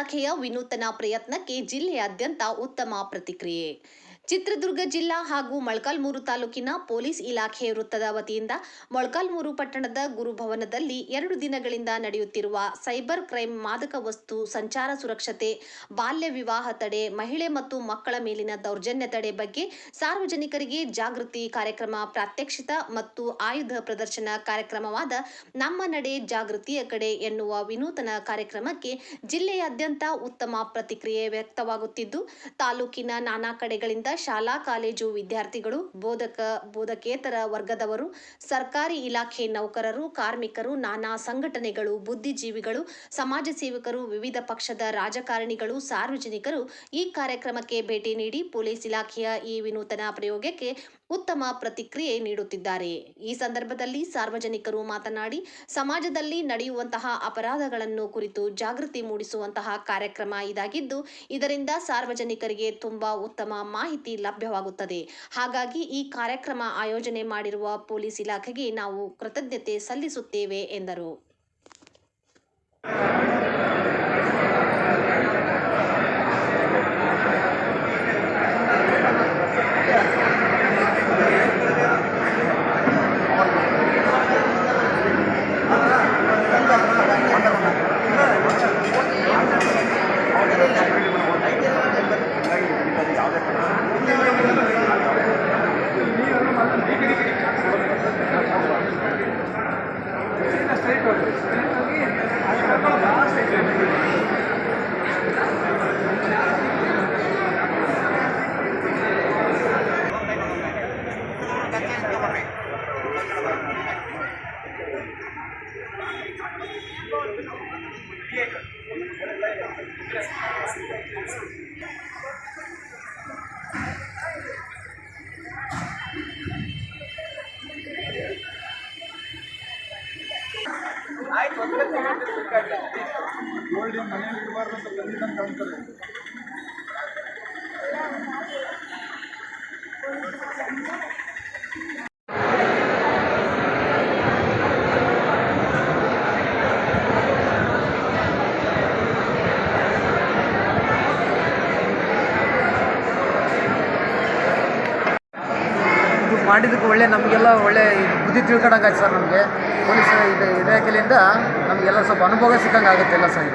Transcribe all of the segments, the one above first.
ಇಲಾಖೆಯ ವಿನೂತನ ಪ್ರಯತ್ನಕ್ಕೆ ಜಿಲ್ಲೆಯಾದ್ಯಂತ ಉತ್ತಮ ಪ್ರತಿಕ್ರಿಯೆ. ಚಿತ್ರದುರ್ಗ ಜಿಲ್ಲಾ ಹಾಗೂ ಮೊಳಕಾಲ್ಮೂರು ತಾಲೂಕಿನ ಪೊಲೀಸ್ ಇಲಾಖೆ ವೃತ್ತದ ವತಿಯಿಂದ ಮೊಳಕಾಲ್ಮೂರು ಪಟ್ಟಣದ ಗುರುಭವನದಲ್ಲಿ ಎರಡು ದಿನಗಳಿಂದ ನಡೆಯುತ್ತಿರುವ ಸೈಬರ್ ಕ್ರೈಮ್ ಮಾದಕ ವಸ್ತು ಸಂಚಾರ ಸುರಕ್ಷತೆ, ಬಾಲ್ಯ ವಿವಾಹ ತಡೆ, ಮಹಿಳೆ ಮತ್ತು ಮಕ್ಕಳ ಮೇಲಿನ ದೌರ್ಜನ್ಯ ತಡೆ ಬಗ್ಗೆ ಸಾರ್ವಜನಿಕರಿಗೆ ಜಾಗೃತಿ ಕಾರ್ಯಕ್ರಮ ಪ್ರಾತ್ಯಕ್ಷಿತ ಮತ್ತು ಆಯುಧ ಪ್ರದರ್ಶನ ಕಾರ್ಯಕ್ರಮವಾದ ನಮ್ಮ ನಡೆ ಜಾಗೃತಿಯ ಕಡೆ ಎನ್ನುವ ವಿನೂತನ ಕಾರ್ಯಕ್ರಮಕ್ಕೆ ಜಿಲ್ಲೆಯಾದ್ಯಂತ ಉತ್ತಮ ಪ್ರತಿಕ್ರಿಯೆ ವ್ಯಕ್ತವಾಗುತ್ತಿದ್ದು, ತಾಲೂಕಿನ ನಾನಾ ಕಡೆಗಳಿಂದ ಶಾಲಾ, ಕಾಲೇಜು ವಿದ್ಯಾರ್ಥಿಗಳು, ಬೋಧಕ, ಬೋಧಕೇತರ ವರ್ಗದವರು, ಸರ್ಕಾರಿ ಇಲಾಖೆ ನೌಕರರು, ಕಾರ್ಮಿಕರು, ನಾನಾ ಸಂಘಟನೆಗಳು, ಬುದ್ಧಿಜೀವಿಗಳು, ಸಮಾಜ ಸೇವಕರು, ವಿವಿಧ ಪಕ್ಷದ ರಾಜಕಾರಣಿಗಳು, ಸಾರ್ವಜನಿಕರು ಈ ಕಾರ್ಯಕ್ರಮಕ್ಕೆ ಭೇಟಿ ನೀಡಿ ಪೊಲೀಸ್ ಇಲಾಖೆಯ ಈ ವಿನೂತನ ಪ್ರಯೋಗಕ್ಕೆ ಉತ್ತಮ ಪ್ರತಿಕ್ರಿಯೆ ನೀಡುತ್ತಿದ್ದಾರೆ. ಈ ಸಂದರ್ಭದಲ್ಲಿ ಸಾರ್ವಜನಿಕರು ಮಾತನಾಡಿ, ಸಮಾಜದಲ್ಲಿ ನಡೆಯುವಂತಹ ಅಪರಾಧಗಳನ್ನು ಕುರಿತು ಜಾಗೃತಿ ಮೂಡಿಸುವಂತಹ ಕಾರ್ಯಕ್ರಮ ಇದಾಗಿದ್ದು, ಇದರಿಂದ ಸಾರ್ವಜನಿಕರಿಗೆ ತುಂಬಾ ಉತ್ತಮ ಮಾಹಿತಿ ಲಭ್ಯವಾಗುತ್ತದೆ. ಹಾಗಾಗಿ ಈ ಕಾರ್ಯಕ್ರಮ ಆಯೋಜನೆ ಮಾಡಿರುವ ಪೊಲೀಸ್ ಇಲಾಖೆಗೆ ನಾವು ಕೃತಜ್ಞತೆ ಸಲ್ಲಿಸುತ್ತೇವೆ ಎಂದರು. ಮಾಡಿದ್ದಕ್ಕೆ ಒಳ್ಳೆ ನಮಗೆಲ್ಲ ಒಳ್ಳೆ ಬುದ್ಧಿ ತಿಳ್ಕೊಂಡಂಗೆ ಆಯ್ತು ಸರ್ ನಮಗೆ. ಪೊಲೀಸ್ ಇದು ಇಲಾಖೆಯಿಂದ ನಮಗೆಲ್ಲ ಸ್ವಲ್ಪ ಅನುಭವ ಸಿಕ್ಕಂಗೆ ಆಗುತ್ತೆ ಎಲ್ಲ ಸರ್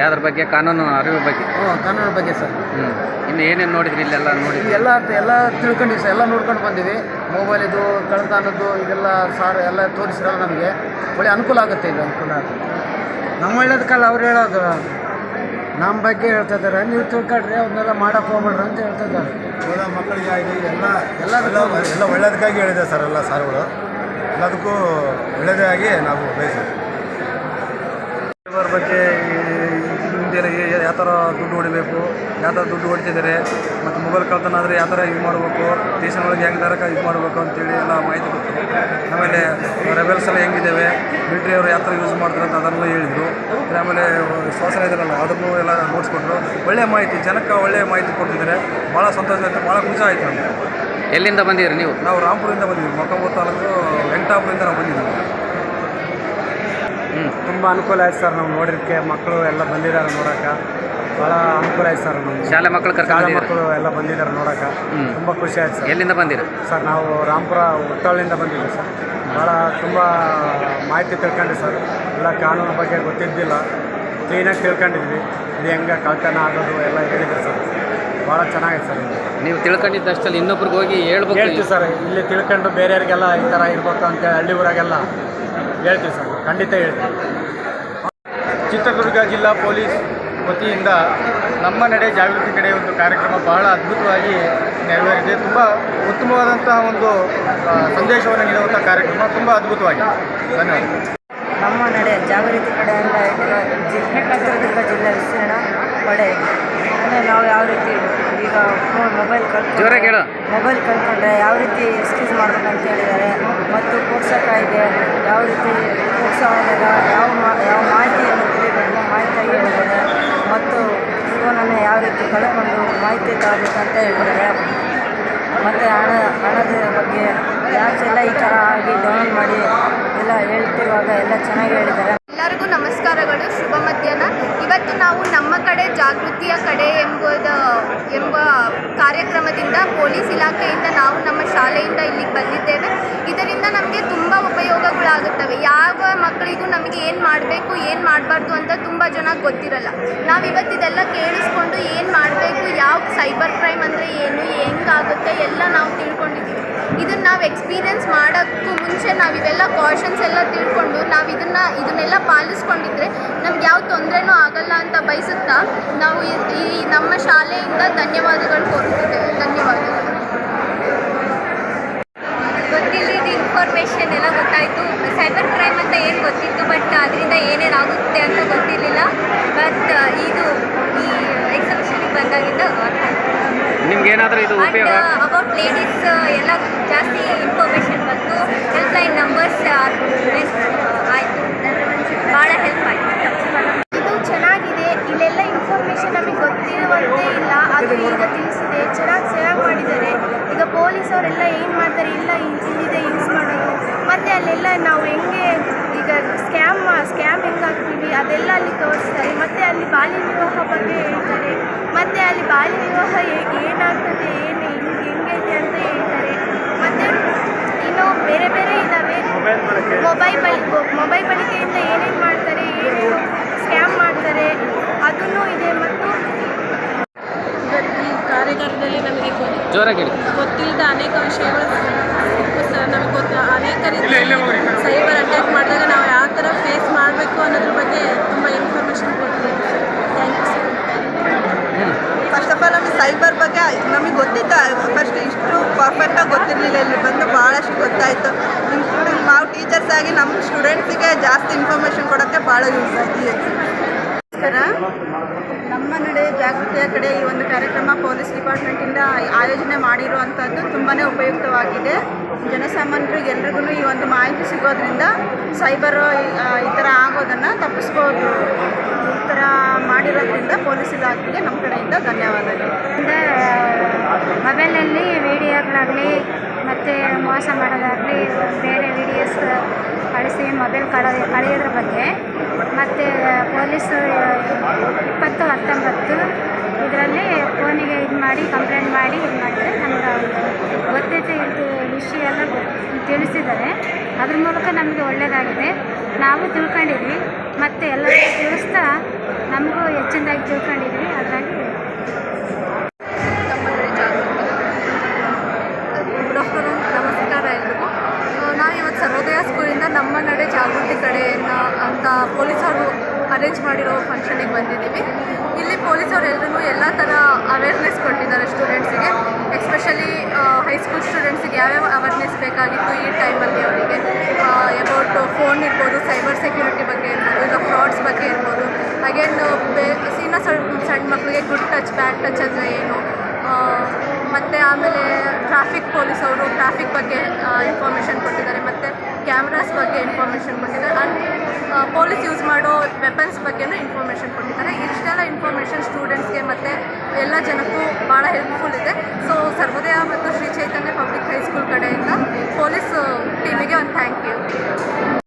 ಯಾವ್ದ್ರ ಬಗ್ಗೆ? ಕಾನೂನು ಅರಿವು ಬಗ್ಗೆ. ಹ್ಞೂ ಕಾನೂನು ಬಗ್ಗೆ ಸರ್. ಹ್ಞೂ ಇನ್ನು ಏನೇನು ನೋಡಿದ್ರಿ ಇಲ್ಲೆಲ್ಲ ನೋಡಿ ಎಲ್ಲ ಎಲ್ಲ ತಿಳ್ಕೊಂಡಿವಿ ಸರ್. ಎಲ್ಲ ನೋಡ್ಕೊಂಡು ಬಂದಿವಿ. ಮೊಬೈಲ್ ಇದು ಕಳ್ತನದ್ದು ಇದೆಲ್ಲ ಸಾರ್ ಎಲ್ಲ ತೋರಿಸಿರಲ್ಲ ನಮಗೆ. ಒಳ್ಳೆ ಅನುಕೂಲ ಆಗುತ್ತೆ ಇದು ಅನುಕೂಲ ಆಗುತ್ತೆ. ನಮ್ಮ ಒಳ್ಳೇದಕ್ಕಲ್ಲ ಅವ್ರು ಹೇಳೋದು. ನಮ್ಮ ಬಗ್ಗೆ ಹೇಳ್ತಾ ಇದ್ದಾರೆ ನೀವು ತಿಳ್ಕೊಳ್ರಿ ಅವನ್ನೆಲ್ಲ ಮಾಡಕ್ಕೆ ಹೋಗ್ಬೇಡ್ರಿ ಅಂತ ಹೇಳ್ತಾ ಇದ್ದಾರೆ ಓದೋ ಮಕ್ಕಳಿಗೆ ಆಗಲಿ ಎಲ್ಲ ಎಲ್ಲ ಎಲ್ಲ ಒಳ್ಳೇದಕ್ಕಾಗಿ ಹೇಳಿದೆ ಸರ್ ಎಲ್ಲ ಸಾರುಗಳು. ಎಲ್ಲದಕ್ಕೂ ಒಳ್ಳೆಯದೇ ಆಗಿ ನಾವು ಬಯಸ್ತೀವಿ. ಇದ್ರ ಬಗ್ಗೆ ಯಾವ ಥರ ದುಡ್ಡು ಹೊಡಿಬೇಕು ಯಾವ ಥರ ದುಡ್ಡು ಹೊಡಿತಿದ್ದಾರೆ ಮತ್ತು ಮೊಬೈಲ್ ಕಳ್ತನ ಆದರೆ ಯಾವ ಥರ ಯೂಸ್ ಮಾಡಬೇಕು ಸ್ಟೇಷನ್ ಒಳಗೆ ಹೆಂಗೆ ಥರ ಯೂಸ್ ಮಾಡಬೇಕು ಅಂತೇಳಿ ಎಲ್ಲ ಮಾಹಿತಿ ಕೊಟ್ಟರು ಆಮೇಲೆ ರೆಬೆಲ್ಸ್ ಎಲ್ಲ ಹೆಂಗಿದ್ದಾವೆ ಮಿಲ್ಟ್ರಿ ಅವರು ಯಾವ ಥರ ಯೂಸ್ ಮಾಡ್ತಾರೆ ಅಂತ ಅದನ್ನು ಹೇಳಿದರು. ಆಮೇಲೆ ಶ್ವಾಸನ ಇದ್ರಲ್ಲ ಅದನ್ನು ಎಲ್ಲ ನೋಡಿಸ್ಕೊಟ್ರು ಒಳ್ಳೆಯ ಮಾಹಿತಿ ಜನಕ್ಕೆ ಒಳ್ಳೆಯ ಮಾಹಿತಿ ಕೊಡ್ತಿದ್ದಾರೆ. ಭಾಳ ಸಂತೋಷ ಆಯಿತು ಭಾಳ ಖುಷಿ ಆಯಿತು ನಮಗೆ. ಎಲ್ಲಿಂದ ಬಂದಿದ್ರಿ ನೀವು? ನಾವು ರಾಮ್ಪುರಿಂದ ಬಂದಿದ್ವಿ ಮೊಕ್ಕಂಬೂರು ತಾಲೂಕು ವೆಂಕಟಾಪುರದಿಂದ ನಾವು ಬಂದಿದ್ದೀವಿ. ಹ್ಞೂ ತುಂಬ ಅನುಕೂಲ ಆಯ್ತು ಸರ್ ನಾವು ನೋಡಿದ್ದಕ್ಕೆ ಮಕ್ಕಳು ಎಲ್ಲ ಬಂದಿದ್ದಾರೆ ನೋಡೋಕೆ. ಭಾಳ ಅನುಕೂಲ ಆಯ್ತು ಸರ್ ನಮ್ಗೆ. ಶಾಲೆ ಮಕ್ಕಳು ಶಾಲೆ ಕರ್ಕೊಂಡು ಮಕ್ಕಳು ಎಲ್ಲ ಬಂದಿದ್ದಾರೆ ನೋಡೋಕೆ ಹ್ಮ್. ತುಂಬ ಖುಷಿ ಆಯ್ತು ಸರ್. ಎಲ್ಲಿಂದ ಬಂದಿರ? ಸರ್ ನಾವು ರಾಮ್ಪುರ ಹುಟ್ಟಳ್ಳಿಯಿಂದ ಬಂದಿದ್ದೀವಿ ಸರ್. ಭಾಳ ತುಂಬ ಮಾಹಿತಿ ತಿಳ್ಕೊಂಡ್ವಿ ಸರ್. ಎಲ್ಲ ಕಾನೂನು ಬಗ್ಗೆ ಗೊತ್ತಿದ್ದಿಲ್ಲ. ಕ್ಲೀನಾಗಿ ತಿಳ್ಕೊಂಡಿದ್ವಿ. ಇದು ಹೆಂಗೆ ಕಳ್ತನ ಆಗೋದು ಎಲ್ಲ ಹೇಳಿದ್ರು ಸರ್. ಭಾಳ ಚೆನ್ನಾಗಿದೆ ಸರ್ ಇದು. ನೀವು ತಿಳ್ಕೊಂಡಿದ್ದಷ್ಟಲ್ಲಿ ಇನ್ನೊಬ್ರಿಗೆ ಹೋಗಿ ಹೇಳ್ಬೇಕು ಹೇಳ್ತೀವಿ ಸರ್. ಇಲ್ಲಿ ತಿಳ್ಕೊಂಡು ಬೇರೆಯವ್ರಿಗೆಲ್ಲ ಈ ಥರ ಇರ್ಬೇಕು ಅಂತ ಹಳ್ಳಿ ಊರಾಗೆಲ್ಲ ಹೇಳ್ತೀವಿ ಸರ್. ಖಂಡಿತ ಹೇಳ್ತೀವಿ. ಚಿತ್ರದುರ್ಗ ಜಿಲ್ಲಾ ಪೊಲೀಸ್ ವತಿಯಿಂದ ನಮ್ಮ ನಡೆ ಜಾಗೃತಿ ಕಡೆ ಒಂದು ಕಾರ್ಯಕ್ರಮ ಬಹಳ ಅದ್ಭುತವಾಗಿ ನೆರವೇರಿದೆ. ತುಂಬ ಉತ್ತಮವಾದಂತಹ ಒಂದು ಸಂದೇಶವನ್ನು ನೀಡುವಂಥ ಕಾರ್ಯಕ್ರಮ ತುಂಬ ಅದ್ಭುತವಾಗಿದೆ. ಧನ್ಯವಾದ. ನಮ್ಮ ನಡೆ ಜಾಗೃತಿ ಕಡೆ ಅಂತ ಚಿತ್ರದುರ್ಗ ಜಿಲ್ಲೆ ವಿಸ್ತೀರ್ಣ ಕಡೆ ಅಂದರೆ ನಾವು ಯಾವ ರೀತಿ ಈಗ ಫೋನ್ ಮೊಬೈಲ್. ಕಳ್ಕೊಂಡು ಮೊಬೈಲ್ ಕಳ್ಕೊಂಡ್ರೆ ಯಾವ ರೀತಿ ಎಕ್ಸ್ಕ್ಯೂಸ್ ಮಾಡ್ಬೇಕಂತ ಅಂತ ಹೇಳಿದ್ದಾರೆ. ಮತ್ತು ಪೋಷಕ ಕಾಯ್ದೆ ಯಾವ ರೀತಿ ಆದಾಗ ಯಾವ ಮಾ- ಯಾವ ಮಾಹಿತಿಯನ್ನು ತಿಳಿಬೇಕು ಮಾಹಿತಿಯಾಗಿ ಹೇಳಿದ್ದಾರೆ ಮತ್ತು ಫೋನನ್ನು ಯಾವ ರೀತಿ ಕಳ್ಕೊಂಡು ಮಾಹಿತಿ ತಗೋಬೇಕಂತ ಹೇಳಿದ್ದಾರೆ ಮತ್ತು ಹಣ, ಹಣದ ಬಗ್ಗೆ ಎಲ್ಲ ಈ ಥರ ಆಗಿ ಡೌನ್ಲೋಡ್ ಮಾಡಿ ಎಲ್ಲ ಹೇಳ್ತಿರುವಾಗ ಎಲ್ಲ ಚೆನ್ನಾಗಿ ಹೇಳಿದ್ದಾರೆ. ಎಲ್ಲರಿಗೂ ನಮಸ್ಕಾರಗಳು. ಶುಭ ಮಧ್ಯಾಹ್ನ. ಇವತ್ತು ನಾವು ನಮ್ಮ ಕಡೆ ಜಾಗೃತಿಯ ಕಡೆ ಎಂಬುದ, ಎಂಬ ಕಾರ್ಯಕ್ರಮದಿಂದ ಪೊಲೀಸ್ ಇಲಾಖೆಯಿಂದ ನಾವು ನಮ್ಮ ಶಾಲೆಯಿಂದ ಇಲ್ಲಿಗೆ ಬಂದಿದ್ದೇವೆ. ಇದರಿಂದ ನಮಗೆ ತುಂಬ ಉಪಯೋಗಗಳಾಗುತ್ತವೆ. ಯಾವ ಮಕ್ಕಳಿಗೂ ನಮಗೆ ಏನು ಮಾಡಬೇಕು, ಏನು ಮಾಡಬಾರ್ದು ಅಂತ ತುಂಬ ಜನ ಗೊತ್ತಿರಲ್ಲ. ನಾವು ಇವತ್ತಿದೆಲ್ಲ ಕೇಳಿಸ್ಕೊಂಡು ಏನು ಮಾಡಬೇಕು, ಯಾವ ಸೈಬರ್ ಕ್ರೈಮ್ ಅಂದರೆ ಏನು, ಹೆಂಗಾಗುತ್ತೆ, ಎಲ್ಲ ನಾವು ತಿಳ್ಕೊಂಡಿದ್ದೀವಿ. ಇದನ್ನು ನಾವು ಎಕ್ಸ್ಪೀರಿಯನ್ಸ್ ಮಾಡೋಕ್ಕೂ ಮುಂಚೆ ನಾವು ಇವೆಲ್ಲ ಕಾಷನ್ಸ್ ಎಲ್ಲ ತಿಳ್ಕೊಂಡು ನಾವು ಇದನ್ನು, ಇದನ್ನೆಲ್ಲ ಪಾಲಿಸ್ಕೊಂಡಿದ್ರೆ ನಮ್ಗೆ ಯಾವ ತೊಂದರೆನೂ ಆಗಲ್ಲ ಅಂತ ಬಯಸುತ್ತಾ ನಾವು ಈ ನಮ್ಮ ಶಾಲೆಯಿಂದ ಧನ್ಯವಾದಗಳು ಕೋರುತ್ತಿದ್ದೇವೆ ಧನ್ಯವಾದಗಳು. ಗೊತ್ತಿಲ್ಲದ ಇನ್ಫಾರ್ಮೇಷನ್ ಎಲ್ಲ ಗೊತ್ತಾಯಿತು. ಸೈಬರ್ ಕ್ರೈಮ್ ಅಂತ ಏನು ಗೊತ್ತಿತ್ತು ಬಟ್ ಅದರಿಂದ ಏನೇನಾಗುತ್ತೆ ಅಂತ ಗೊತ್ತಿರಲಿಲ್ಲ ಬಟ್ ಇದು ಈ ಎಕ್ಸಿಬಿಷನ್ಗೆ ಬಂದಾಗಿಂದ ನಿಮ್ಗೆ ಏನಾದರೂ ಇದು ಉಪಯೋಗ? ಅಬೌಟ್ ಲೇಡೀಸ್ ಎಲ್ಲ ಜಾಸ್ತಿ ಇನ್ಫಾರ್ಮೇಷನ್ ಬಂತು ಹೆಲ್ಪ್ಲೈನ್ ನಂಬರ್ಸ್ ಆಯಿತು ಭಾಳ ಹೆಲ್ಪ್ ಆಯಿತು ಇದು ಚೆನ್ನಾಗಿದೆ ಇಲ್ಲೆಲ್ಲ ಇನ್ಫಾರ್ಮೇಷನ್ ನಮಗೆ ಗೊತ್ತಿರುವಂತೆ ಇಲ್ಲ ಅದು ಈಗ ತಿಳಿಸಿದೆ ಚೆನ್ನಾಗಿ ಚೆನ್ನಾಗಿ ಮಾಡಿದ್ದಾರೆ ಈಗ ಪೊಲೀಸ್ ಅವರೆಲ್ಲ ಏನು ಮಾಡ್ತಾರೆ ಇಲ್ಲ ಇ- ಇಲ್ಲಿದೆ ಯೂಸ್ ಮಾಡೋದು ಮತ್ತು ಅಲ್ಲೆಲ್ಲ ನಾವು ಹೆಂಗೆ ಈಗ ಸ್ಕ್ಯಾಮ್ ಹೆಂಗಾಗ್ತೀವಿ? ಅದೆಲ್ಲ ಅಲ್ಲಿ ತೋರಿಸ್ತಾರೆ. ಮತ್ತು ಅಲ್ಲಿ ಬಾಲ್ಯ ವಿವಾಹ ಬಗ್ಗೆ ಹೇಳ್ತಾರೆ. ಮತ್ತು ಅಲ್ಲಿ ಬಾಲ್ಯ ವಿವಾಹ ಹೇಗೆ ಏನಾಗ್ತದೆ? ಏನು ಹೆಂಗೆ ಹೆಂಗೈತೆ ಅಂತ ಹೇಳ್ತಾರೆ. ಮತ್ತು ಇನ್ನು ಬೇರೆ ಬೇರೆ ಇದ್ದಾವೆ ಮೊಬೈಲ್ ಬಳಿ ಮೊಬೈಲ್ ಬಳಕೆಯಿಂದ ಏನೇನು ಮಾಡ್ತಾರೆ? ಏನೇನು ಸ್ಕ್ಯಾಮ್ ಮಾಡ್ತಾರೆ? ಅದನ್ನು ಇದೆ. ಮತ್ತು ಈ ಕಾರ್ಯಾಗಾರದಲ್ಲಿ ನಮಗೆ ಗೊತ್ತಿಲ್ಲದ ಅನೇಕ ವಿಷಯಗಳು ನಮಗೆ ಗೊತ್ತ ಅನೇಕ ರೀತಿ ಸೈಬರ್ ಅಟ್ಯಾಕ್ ಮಾಡಿದಾಗ ನಾವು ಯಾವ ಥರ ಫೇಸ್ ಮಾಡಬೇಕು ಅನ್ನೋದ್ರ ಬಗ್ಗೆ ತುಂಬ ಇನ್ಫಾರ್ಮೇಷನ್ ಕೊಡ್ತೀನಿ ಫಸ್ಟ್ ಆಫ್ ಆಲ್ ನಮಗೆ ಸೈಬರ್ ಬಗ್ಗೆ ನಮಗೆ ಗೊತ್ತಿದ್ದ ಫಸ್ಟ್ ಇಷ್ಟು ಪರ್ಫೆಕ್ಟಾಗಿ ಗೊತ್ತಿರಲಿಲ್ಲ ಇಲ್ಲಿ ಬಂದು ಭಾಳಷ್ಟು ಗೊತ್ತಾಯಿತು. ನಾವು ಟೀಚರ್ಸ್ ಆಗಿ ನಮ್ಮ ಸ್ಟೂಡೆಂಟ್ಸಿಗೆ ಜಾಸ್ತಿ ಇನ್ಫಾರ್ಮೇಷನ್ ಕೊಡೋಕ್ಕೆ ಭಾಳ ಯೂಸ್ ಆಗಿದೆ ನಮ್ಮ ನಡೆ ಜಾಗೃತಿಯ ಕಡೆ ಈ ಒಂದು ಕಾರ್ಯಕ್ರಮ ಪೊಲೀಸ್ ಡಿಪಾರ್ಟ್ಮೆಂಟಿಂದ ಆಯೋಜನೆ ಮಾಡಿರುವಂಥದ್ದು ತುಂಬಾ ಉಪಯುಕ್ತವಾಗಿದೆ. ಜನಸಾಮಾನ್ಯರಿಗೆ ಎಲ್ರಿಗೂ ಈ ಒಂದು ಮಾಹಿತಿ ಸಿಗೋದ್ರಿಂದ ಸೈಬರ್ ಈ ಥರ ಆಗೋದನ್ನು ತಪ್ಪಿಸ್ಬೋದು. ಈ ಥರ ಮಾಡಿರೋದ್ರಿಂದ ಪೊಲೀಸ್ ಇಲಾಖೆಗೆ ನಮ್ಮ ಕಡೆಯಿಂದ ಧನ್ಯವಾದಗಳು. ಮೊಬೈಲಲ್ಲಿ ವಿಡಿಯೋಗಳಾಗಲಿ, ಮತ್ತು ಮೋಸ ಮಾಡೋದಾಗಲಿ, ಬೇರೆ ವಿಡಿಯೋಸ್ ಕಳಿಸಿ ಮೊಬೈಲ್ ಕಳ, ಕಳೆಯೋದ್ರ ಬಗ್ಗೆ, ಮತ್ತು ಪೊಲೀಸು ಇಪ್ಪತ್ತು ಹತ್ತೊಂಬತ್ತು, ಇದರಲ್ಲಿ ಫೋನಿಗೆ ಇದು ಮಾಡಿ ಕಂಪ್ಲೇಂಟ್ ಮಾಡಿ ಇದು ಮಾಡಿದರೆ ನಮ್ಗೆ ಒಂದು ಗೊತ್ತೈತೆ ಇದು ವಿಷಯ ಎಲ್ಲ ಗೊ- ತಿಳಿಸಿದ್ದಾರೆ ಅದ್ರ ಮೂಲಕ ನಮಗೆ ಒಳ್ಳೆಯದಾಗಿದೆ ನಾವು ತಿಳ್ಕೊಂಡಿದ್ವಿ. ಮತ್ತು ಎಲ್ಲ ತಿಳಿಸ್ತಾ ನಮಗೂ ಹೆಚ್ಚಿನದಾಗಿ ತಿಳ್ಕೊಂಡಿದ್ವಿ. ಹಾಗಾಗಿ ನಮಸ್ಕಾರ ನಾವು ಇವತ್ತು ಸರ್ವೋದಯ ಸ್ಕೂಲಿಂದ ನಮ್ಮ ನಡೆ ಜಾಗೃತಿ ಕಡೆಯನ್ನು ಅಂತ ಪೊಲೀಸರು ಅರೇಂಜ್ ಮಾಡಿರೋ ಫಂಕ್ಷನಿಗೆ ಬಂದಿದ್ದೀವಿ. ಇಲ್ಲಿ ಪೊಲೀಸರು ಎಲ್ಲರೂ ಎಲ್ಲ ಥರ ಅವೇರ್ನೆಸ್ ಕೊಟ್ಟಿದ್ದಾರೆ ಸ್ಟೂಡೆಂಟ್ಸಿಗೆ ಎಸ್ಪೆಷಲಿ ಹೈಸ್ಕೂಲ್ ಸ್ಟೂಡೆಂಟ್ಸಿಗೆ ಯಾವ್ಯಾವ ಅವೇರ್ನೆಸ್ ಬೇಕಾಗಿತ್ತು ಇರ್ಬೋದು ಸೈಬರ್ ಸೆಕ್ಯೂರಿಟಿ ಬಗ್ಗೆ ಇರ್ಬೋದು ಇಲ್ಲ ಫ್ರಾಡ್ಸ್ ಬಗ್ಗೆ ಇರ್ಬೋದು. ಅಗೇನ್ ಬೇ, ಸೀನ ಸಣ್ಣ ಸಣ್ಣ ಮಕ್ಕಳಿಗೆ ಗುಡ್ ಟಚ್, ಬ್ಯಾಡ್ ಟಚ್ ಅಂದರೆ ಏನು? ಮತ್ತು ಆಮೇಲೆ ಟ್ರಾಫಿಕ್ ಪೊಲೀಸ್ ಅವರು ಟ್ರಾಫಿಕ್ ಬಗ್ಗೆ ಇನ್ಫಾರ್ಮೇಷನ್ ಕೊಟ್ಟಿದ್ದಾರೆ. ಮತ್ತು ಕ್ಯಾಮ್ರಾಸ್ ಬಗ್ಗೆ ಇನ್ಫಾರ್ಮೇಷನ್ ಕೊಟ್ಟಿದ್ದಾರೆ. ಆ್ಯಂಡ್ ಪೊಲೀಸ್ ಯೂಸ್ ಮಾಡೋ ವೆಪನ್ಸ್ ಬಗ್ಗೆನೂ ಇನ್ಫಾರ್ಮೇಷನ್ ಕೊಟ್ಟಿದ್ದಾರೆ. ಇಷ್ಟೆಲ್ಲ ಇನ್ಫಾರ್ಮೇಷನ್ ಸ್ಟೂಡೆಂಟ್ಸ್ಗೆ ಮತ್ತು ಎಲ್ಲ ಜನಕ್ಕೂ ಭಾಳ ಹೆಲ್ಪ್ಫುಲ್ ಇದೆ. ಸೊ ಸರ್ವೋದಯ ಮತ್ತು Shri Chaitanya public high school ಕಡೆಯಿಂದ ಪೊಲೀಸ್ ಟೀಮಿಗೆ ಒಂದು ಥ್ಯಾಂಕ್ ಯು